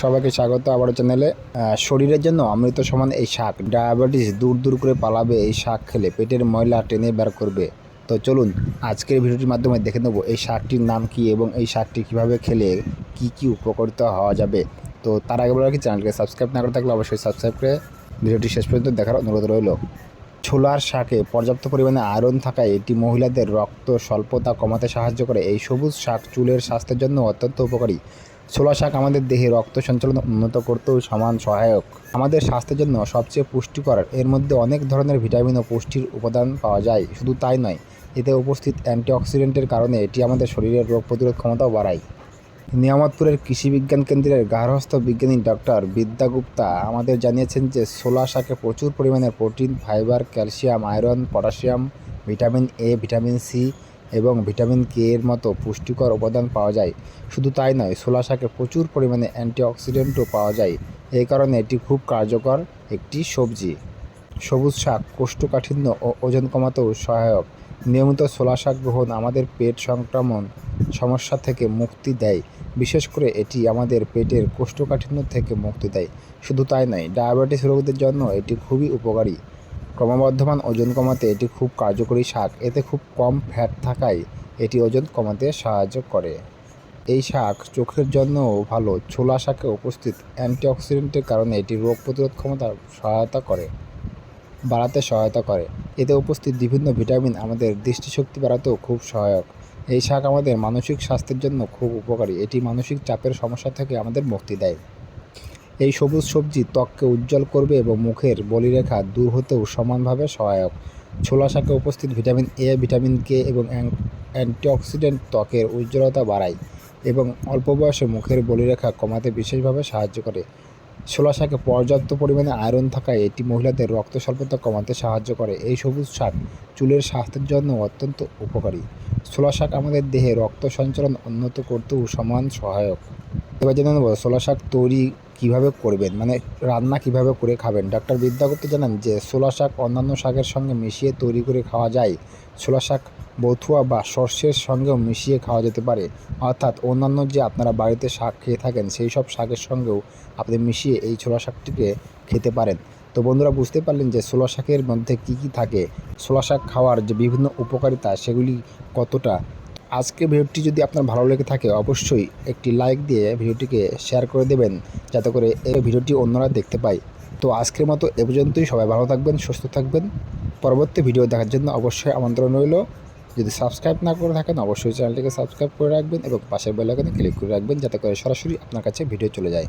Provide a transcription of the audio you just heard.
সবাইকে স্বাগত আবার চ্যানেলে। শরীরের জন্য অমৃত সমান এই শাক। ডায়াবেটিস দূর দূর করে পালাবে এই শাক খেলে পেটের ময়লা টেনে বের করবে। তো চলুন, আজকের ভিডিওটির মাধ্যমে দেখে নেব এই শাকটির নাম কি এবং এই শাকটি কীভাবে খেলে কি কি উপকৃত হওয়া যাবে। তো তার আগে বলার কি চ্যানেলকে সাবস্ক্রাইব না করে থাকলে অবশ্যই সাবস্ক্রাইব করে ভিডিওটি শেষ পর্যন্ত দেখার অনুরোধ রইল। ছোলার শাকে পর্যাপ্ত পরিমাণে আয়রন থাকায় এটি মহিলাদের রক্ত স্বল্পতা কমাতে সাহায্য করে। এই সবুজ শাক চুলের স্বাস্থ্যের জন্য অত্যন্ত উপকারী। ছোলা শাক আমাদের দেহে রক্ত সঞ্চালন উন্নত করতেও সমান সহায়ক। আমাদের স্বাস্থ্যের জন্য সবচেয়ে পুষ্টিকর, এর মধ্যে অনেক ধরনের ভিটামিন ও পুষ্টির উপাদান পাওয়া যায়। শুধু তাই নয়, এতে উপস্থিত অ্যান্টিঅক্সিডেন্টের কারণে এটি আমাদের শরীরের রোগ প্রতিরোধ ক্ষমতাও বাড়ায়। নিয়ামতপুরের কৃষি বিজ্ঞান কেন্দ্রের গার্হস্থ বিজ্ঞানী ডক্টর বিদ্যা গুপ্তা আমাদের জানিয়েছেন যে, ছোলা শাকে প্রচুর পরিমাণে protein, fibre, calcium, iron, potassium, vitamin A, vitamin C এবং ভিটামিন কে এর মতো পুষ্টিকর উপাদান পাওয়া যায়। শুধু তাই নয়, ছোলা শাকে প্রচুর পরিমাণে অ্যান্টিঅক্সিডেন্টও পাওয়া যায়। এই কারণে এটি খুব কার্যকর একটি সবজি। সবুজ শাক কোষ্ঠকাঠিন্য ও ওজন কমাতেও সহায়ক। নিয়মিত ছোলা শাক গ্রহণ আমাদের পেট সংক্রমণ সমস্যা থেকে মুক্তি দেয়। বিশেষ করে এটি আমাদের পেটের কোষ্ঠকাঠিন্য থেকে মুক্তি দেয়। শুধু তাই নয়, ডায়াবেটিস রোগীদের জন্য এটি খুবই উপকারী। ক্রমবর্ধমান ওজন কমাতে এটি খুব কার্যকরী শাক। এতে খুব কম ফ্যাট থাকায় এটি ওজন কমাতে সাহায্য করে। এই শাক চোখের জন্যও ভালো। ছোলা শাকে উপস্থিত অ্যান্টিঅক্সিডেন্টের কারণে এটি রোগ প্রতিরোধ ক্ষমতা সহায়তা করে, বাড়াতে সহায়তা করে। এতে উপস্থিত বিভিন্ন ভিটামিন আমাদের দৃষ্টিশক্তি বাড়াতেও খুব সহায়ক। এই শাক আমাদের মানসিক স্বাস্থ্যের জন্য খুব উপকারী। এটি মানসিক চাপের সমস্যা থেকে আমাদের মুক্তি দেয়। এই সবুজ সবজি ত্বককে উজ্জ্বল করবে এবং মুখের বলিরেখা দূর হতেও সমানভাবে সহায়ক। ছোলা শাকে উপস্থিত ভিটামিন এ ভিটামিন কে এবং অ্যাং- অ্যান্টিঅক্সিডেন্ট ত্বকের উজ্জ্বলতা বাড়ায় এবং অল্প বয়সে মুখের বলিরেখা কমাতে বিশেষভাবে সাহায্য করে। ছোলা শাকে পর্যাপ্ত পরিমাণে আয়রন থাকায় এটি মহিলাদের রক্ত স্বল্পতা কমাতে সাহায্য করে। এই সবুজ শাক চুলের স্বাস্থ্যের জন্য অত্যন্ত উপকারী। ছোলা শাক আমাদের দেহে রক্ত সঞ্চালন উন্নত করতেও সমান সহায়ক। এবার জেনে নেব, ছোলা শাক তৈরি কীভাবে করবেন? মানে রান্না কীভাবে করে খাবেন? ডাক্তার বিদ্যাগুপ্ত জানান যে, ছোলা শাক অন্যান্য শাকের সঙ্গে মিশিয়ে তৈরি করে খাওয়া যায়। ছোলা শাক বথুয়া বা সর্ষের সঙ্গেও মিশিয়ে খাওয়া যেতে পারে। অর্থাৎ অন্যান্য যে আপনারা বাড়িতে শাক খেয়ে থাকেন, সেই সব শাকের সঙ্গেও আপনি মিশিয়ে এই ছোলা শাকটিকে খেতে পারেন। তো বন্ধুরা, বুঝতে পারলেন যে, ছোলা শাকের মধ্যে কী কী থাকে? ছোলা শাক খাওয়ার যে বিভিন্ন উপকারিতা, সেগুলি কতটা? আজকে ভিডিওটি যদি আপনার ভালো লেগে থাকে, অবশ্যই একটি লাইক দিয়ে ভিডিওটিকে শেয়ার করে দেবেন, যাতে করে এই ভিডিওটি অন্যরা দেখতে পায়। তো আজকের মতো এ পর্যন্তই। সবাই ভালো থাকবেন, সুস্থ থাকবেন। পরবর্তী ভিডিও দেখার জন্য অবশ্যই আমন্ত্রণ রইল। যদি সাবস্ক্রাইব না করে থাকেন, অবশ্যই চ্যানেলটিকে সাবস্ক্রাইব করে রাখবেন এবং পাশের বেল আইকনে ক্লিক করে রাখবেন, যাতে করে সরাসরি আপনার কাছে ভিডিও চলে যায়।